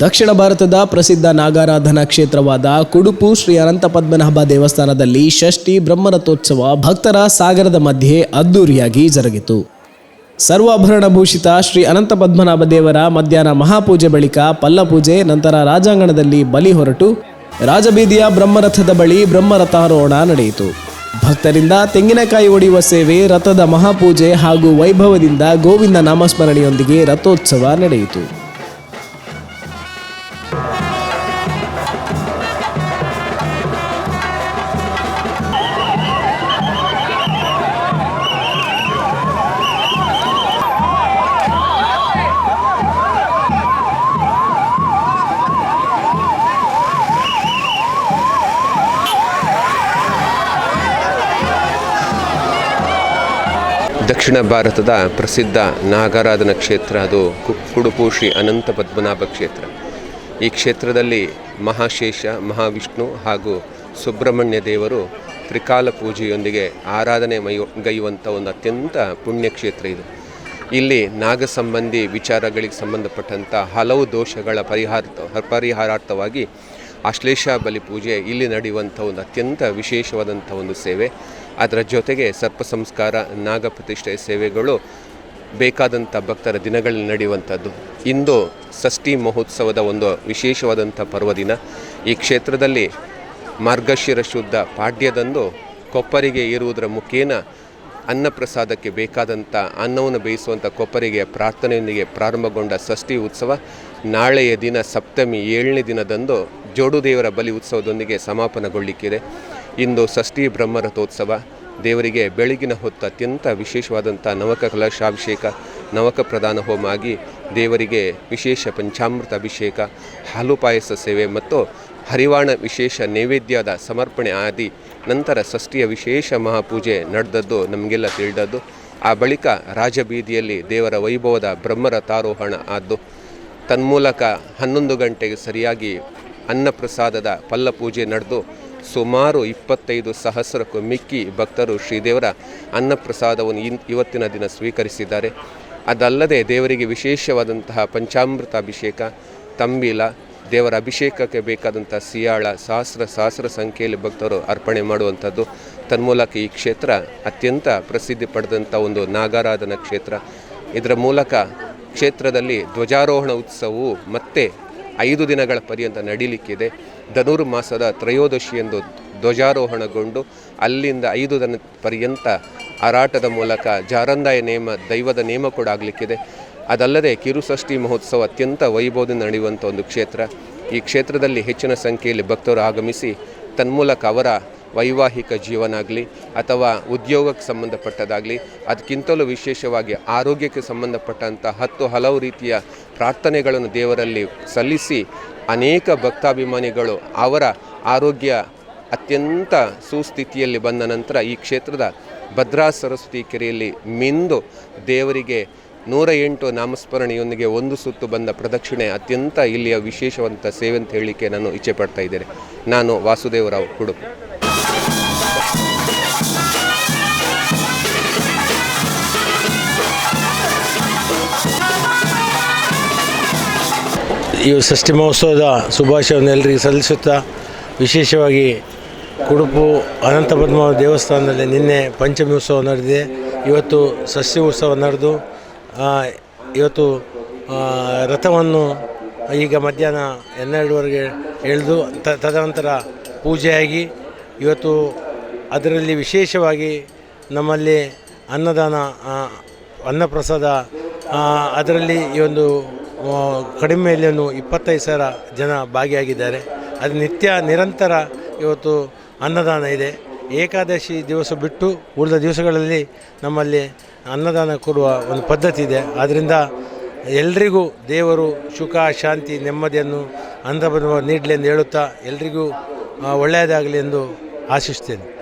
ದಕ್ಷಿಣ ಭಾರತದ ಪ್ರಸಿದ್ಧ ನಾಗಾರಾಧನಾ ಕ್ಷೇತ್ರವಾದ ಕುಡುಪು ಶ್ರೀ ಅನಂತ ಪದ್ಮನಾಭ ದೇವಸ್ಥಾನದಲ್ಲಿ ಷಷ್ಠಿ ಬ್ರಹ್ಮರಥೋತ್ಸವ ಭಕ್ತರ ಸಾಗರದ ಮಧ್ಯೆ ಅದ್ದೂರಿಯಾಗಿ ಜರುಗಿತು. ಸರ್ವಾಭರಣಭೂಷಿತ ಶ್ರೀ ಅನಂತ ಪದ್ಮನಾಭ ದೇವರ ಮಧ್ಯಾಹ್ನ ಮಹಾಪೂಜೆ ಬಳಿಕ ಪಲ್ಲಪೂಜೆ, ನಂತರ ರಾಜಾಂಗಣದಲ್ಲಿ ಬಲಿ ಹೊರಟು ರಾಜಬೀದಿಯ ಬ್ರಹ್ಮರಥದ ಬಳಿ ಬ್ರಹ್ಮರಥಾರೋಹಣ ನಡೆಯಿತು. ಭಕ್ತರಿಂದ ತೆಂಗಿನಕಾಯಿ ಒಡೆಯುವ ಸೇವೆ, ರಥದ ಮಹಾಪೂಜೆ ಹಾಗೂ ವೈಭವದಿಂದ ಗೋವಿಂದ ನಾಮಸ್ಮರಣೆಯೊಂದಿಗೆ ರಥೋತ್ಸವ ನಡೆಯಿತು. ದಕ್ಷಿಣ ಭಾರತದ ಪ್ರಸಿದ್ಧ ನಾಗಾರಾಧನ ಕ್ಷೇತ್ರ ಅದು ಕುಡುಪು ಶ್ರೀ ಅನಂತ ಪದ್ಮನಾಭ ಕ್ಷೇತ್ರ. ಈ ಕ್ಷೇತ್ರದಲ್ಲಿ ಮಹಾಶೇಷ, ಮಹಾವಿಷ್ಣು ಹಾಗೂ ಸುಬ್ರಹ್ಮಣ್ಯ ದೇವರು ತ್ರಿಕಾಲ ಪೂಜೆಯೊಂದಿಗೆ ಆರಾಧನೆ ಮೈಗೈಯುವಂಥ ಒಂದು ಅತ್ಯಂತ ಪುಣ್ಯ ಕ್ಷೇತ್ರ ಇದು. ಇಲ್ಲಿ ನಾಗ ಸಂಬಂಧಿ ವಿಚಾರಗಳಿಗೆ ಸಂಬಂಧಪಟ್ಟಂಥ ಹಲವು ದೋಷಗಳ ಪರಿಹಾರ ಪರಿಹಾರಾರ್ಥವಾಗಿ ಆಶ್ಲೇಷ ಬಲಿ ಪೂಜೆ ಇಲ್ಲಿ ನಡೆಯುವಂಥ ಒಂದು ಅತ್ಯಂತ ವಿಶೇಷವಾದಂಥ ಒಂದು ಸೇವೆ. ಅದರ ಜೊತೆಗೆ ಸರ್ಪ ಸಂಸ್ಕಾರ, ನಾಗ ಪ್ರತಿಷ್ಠೆ ಸೇವೆಗಳು ಬೇಕಾದಂಥ ಭಕ್ತರ ದಿನಗಳಲ್ಲಿ ನಡೆಯುವಂಥದ್ದು. ಇಂದು ಷಷ್ಠಿ ಮಹೋತ್ಸವದ ಒಂದು ವಿಶೇಷವಾದಂಥ ಪರ್ವದಿನ. ಈ ಕ್ಷೇತ್ರದಲ್ಲಿ ಮಾರ್ಗಶಿರ ಶುದ್ಧ ಪಾಡ್ಯದಂದು ಕೊಪ್ಪರಿಗೆ ಏರುವುದರ ಮುಖೇನ ಅನ್ನಪ್ರಸಾದಕ್ಕೆ ಬೇಕಾದಂಥ ಅನ್ನವನ್ನು ಬೇಯಿಸುವಂಥ ಕೊಪ್ಪರಿಗೆ ಪ್ರಾರ್ಥನೆಯೊಂದಿಗೆ ಪ್ರಾರಂಭಗೊಂಡ ಷಷ್ಠಿ ಉತ್ಸವ ನಾಳೆಯ ದಿನ ಸಪ್ತಮಿ ಏಳನೇ ದಿನದಂದು ಜೋಡು ದೇವರ ಬಲಿ ಉತ್ಸವದೊಂದಿಗೆ ಸಮಾಪನಗೊಳ್ಳಿಕ್ಕಿದೆ ಇಂದು ಷಷ್ಠಿ ಬ್ರಹ್ಮರಥೋತ್ಸವ. ದೇವರಿಗೆ ಬೆಳಗಿನ ಹೊತ್ತು ಅತ್ಯಂತ ವಿಶೇಷವಾದಂಥ ನವಕ ಕಲಶಾಭಿಷೇಕ, ನವಕ ಪ್ರಧಾನ ಹೋಮ ಆಗಿ ದೇವರಿಗೆ ವಿಶೇಷ ಪಂಚಾಮೃತ ಅಭಿಷೇಕ, ಹಾಲು ಪಾಯಸ ಸೇವೆ ಮತ್ತು ಹರಿವಾಣ ವಿಶೇಷ ನೈವೇದ್ಯದ ಸಮರ್ಪಣೆ ಆದಿ ನಂತರ ಷಷ್ಠಿಯ ವಿಶೇಷ ಮಹಾಪೂಜೆ ನಡೆದದ್ದು ನಮಗೆಲ್ಲ ತಿಳಿದದ್ದು. ಆ ಬಳಿಕ ರಾಜಬೀದಿಯಲ್ಲಿ ದೇವರ ವೈಭವದ ಬ್ರಹ್ಮರಥಾರೋಹಣ ಆದ್ದು. ತನ್ಮೂಲಕ ಹನ್ನೊಂದು ಗಂಟೆಗೆ ಸರಿಯಾಗಿ ಅನ್ನಪ್ರಸಾದದ ಪಲ್ಲಪೂಜೆ ನಡೆದು ಸುಮಾರು ಇಪ್ಪತ್ತೈದು ಸಹಸ್ರಕ್ಕೂ ಮಿಕ್ಕಿ ಭಕ್ತರು ಶ್ರೀದೇವರ ಅನ್ನಪ್ರಸಾದವನ್ನು ಇವತ್ತಿನ ದಿನ ಸ್ವೀಕರಿಸಿದ್ದಾರೆ. ಅದಲ್ಲದೆ ದೇವರಿಗೆ ವಿಶೇಷವಾದಂತಹ ಪಂಚಾಮೃತ ಅಭಿಷೇಕ ತಂಬಿಲ, ದೇವರ ಅಭಿಷೇಕಕ್ಕೆ ಬೇಕಾದಂಥ ಸಿಯಾಳ, ಸಹಸ್ರ ಸಹಸ್ರ ಸಂಖ್ಯೆಯಲ್ಲಿ ಭಕ್ತರು ಅರ್ಪಣೆ ಮಾಡುವಂಥದ್ದು. ತನ್ಮೂಲಕ ಈ ಕ್ಷೇತ್ರ ಅತ್ಯಂತ ಪ್ರಸಿದ್ಧಿ ಪಡೆದಂಥ ಒಂದು ನಾಗಾರಾಧನಾ ಕ್ಷೇತ್ರ. ಇದರ ಮೂಲಕ ಕ್ಷೇತ್ರದಲ್ಲಿ ಧ್ವಜಾರೋಹಣ ಉತ್ಸವವು ಮತ್ತೆ ಐದು ದಿನಗಳ ಪರ್ಯಂತ ನಡೀಲಿಕ್ಕಿದೆ. ಧನುರ್ಮಾಸದ ತ್ರಯೋದಶಿಯಂದು ಧ್ವಜಾರೋಹಣಗೊಂಡು ಅಲ್ಲಿಂದ ಐದು ದಿನ ಪರ್ಯಂತ ಆರಾಟದ ಮೂಲಕ ಜಾರಂದಾಯ ನೇಮ, ದೈವದ ನೇಮ ಕೂಡ ಆಗಲಿಕ್ಕಿದೆ. ಅದಲ್ಲದೆ ಕಿರುಷಷ್ಠಿ ಮಹೋತ್ಸವ ಅತ್ಯಂತ ವೈಭವದಿಂದ ನಡೆಯುವಂಥ ಒಂದು ಕ್ಷೇತ್ರ. ಈ ಕ್ಷೇತ್ರದಲ್ಲಿ ಹೆಚ್ಚಿನ ಸಂಖ್ಯೆಯಲ್ಲಿ ಭಕ್ತರು ಆಗಮಿಸಿ ತನ್ಮೂಲಕ ಅವರ ವೈವಾಹಿಕ ಜೀವನ ಆಗಲಿ ಅಥವಾ ಉದ್ಯೋಗಕ್ಕೆ ಸಂಬಂಧಪಟ್ಟದಾಗಲಿ ಅದಕ್ಕಿಂತಲೂ ವಿಶೇಷವಾಗಿ ಆರೋಗ್ಯಕ್ಕೆ ಸಂಬಂಧಪಟ್ಟಂಥ ಹತ್ತು ಹಲವು ರೀತಿಯ ಪ್ರಾರ್ಥನೆಗಳನ್ನು ದೇವರಲ್ಲಿ ಸಲ್ಲಿಸಿ ಅನೇಕ ಭಕ್ತಾಭಿಮಾನಿಗಳು ಅವರ ಆರೋಗ್ಯ ಅತ್ಯಂತ ಸುಸ್ಥಿತಿಯಲ್ಲಿ ಬಂದ ನಂತರ ಈ ಕ್ಷೇತ್ರದ ಭದ್ರಾ ಸರಸ್ವತಿ ಕೆರೆಯಲ್ಲಿ ಮಿಂದು ದೇವರಿಗೆ ನೂರ ಎಂಟು ನಾಮಸ್ಮರಣೆಯೊಂದಿಗೆ ಒಂದು ಸುತ್ತು ಬಂದ ಪ್ರದಕ್ಷಿಣೆ ಅತ್ಯಂತ ಇಲ್ಲಿಯ ವಿಶೇಷವಂತ ಸೇವೆ ಅಂತ ಹೇಳಲಿಕ್ಕೆ ನಾನು ಇಚ್ಛೆ ಪಡ್ತಾ ಇದ್ದೇನೆ. ನಾನು ವಾಸುದೇವರಾವ್ ಕುಡುಪು ಈ ಷಷ್ಠಿ ಮಹೋತ್ಸವದ ಶುಭಾಶಯವನ್ನು ಎಲ್ಲರಿಗೆ ಸಲ್ಲಿಸುತ್ತಾ, ವಿಶೇಷವಾಗಿ ಕುಡುಪು ಅನಂತ ಪದ್ಮ ದೇವಸ್ಥಾನದಲ್ಲಿ ನಿನ್ನೆ ಪಂಚಮಿ ಉತ್ಸವ ನಡೆದಿದೆ. ಇವತ್ತು ಸಸ್ಯ ಉತ್ಸವ ನಡೆದು ಇವತ್ತು ರಥವನ್ನು ಈಗ ಮಧ್ಯಾಹ್ನ ಹನ್ನೆರಡುವರೆಗೆ ಎಳೆದು, ತ, ತದನಂತರ ಪೂಜೆಯಾಗಿ ಇವತ್ತು ಅದರಲ್ಲಿ ವಿಶೇಷವಾಗಿ ನಮ್ಮಲ್ಲಿ ಅನ್ನದಾನ ಅನ್ನಪ್ರಸಾದ ಅದರಲ್ಲಿ ಈ ಒಂದು ಕಡಿಮೆಯಲ್ಲಿ ಇಪ್ಪತ್ತೈದು ಸಾವಿರ ಜನ ಭಾಗಿಯಾಗಿದ್ದಾರೆ. ಅದು ನಿತ್ಯ ನಿರಂತರ ಇವತ್ತು ಅನ್ನದಾನ ಇದೆ. ಏಕಾದಶಿ ದಿವಸ ಬಿಟ್ಟು ಉಳಿದ ದಿವಸಗಳಲ್ಲಿ ನಮ್ಮಲ್ಲಿ ಅನ್ನದಾನ ಕೊಡುವ ಒಂದು ಪದ್ಧತಿ ಇದೆ. ಆದ್ದರಿಂದ ಎಲ್ರಿಗೂ ದೇವರು ಸುಖ, ಶಾಂತಿ, ನೆಮ್ಮದಿಯನ್ನು ಅಂದ ನೀಡಲಿ ಎಂದು ಹೇಳುತ್ತಾ ಎಲ್ರಿಗೂ ಒಳ್ಳೆಯದಾಗಲಿ ಎಂದು ಆಶಿಸ್ತೇನೆ